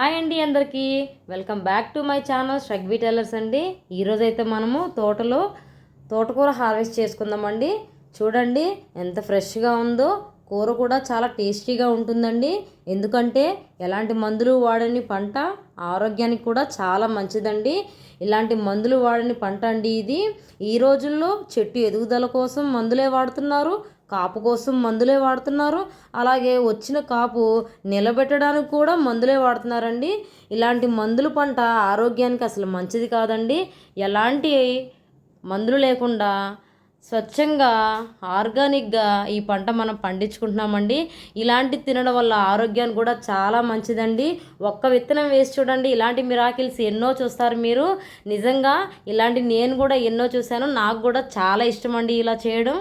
Hi అండి అందరికీ. Welcome back to my channel స్ట్రగ్వీ tailors అండి. ఈరోజైతే మనము తోటలో తోటకూర హార్వెస్ట్ చేసుకుందామండి. చూడండి ఎంత ఫ్రెష్గా ఉందో. కూర కూడా చాలా టేస్టీగా ఉంటుందండి. ఎందుకంటే ఎలాంటి మందులు వాడని పంట ఆరోగ్యానికి కూడా చాలా మంచిదండి. ఇలాంటి మందులు వాడని పంట అండి ఇది. ఈ రోజుల్లో చెట్టు ఎదుగుదల కోసం మందులే వాడుతున్నారు. కాపు కోసం మందులే వాడుతున్నారు. అలాగే వచ్చిన కాపు నిలబెట్టడానికి కూడా మందులే వాడుతున్నారండి. ఇలాంటి మందుల పంట ఆరోగ్యానికి అసలు మంచిది కాదండి. ఎలాంటి మందులు లేకుండా స్వచ్ఛంగా ఆర్గానిక్గా ఈ పంట మనం పండించుకుంటున్నామండి. ఇలాంటి తినడం వల్ల ఆరోగ్యానికి కూడా చాలా మంచిదండి. ఒక్క విత్తనం వేసి చూడండి. ఇలాంటి మిరాకిల్స్ ఎన్నో చూస్తారు మీరు. నిజంగా ఇలాంటి నేను కూడా ఎన్నో చూశాను. నాకు కూడా చాలా ఇష్టం అండి ఇలా చేయడం.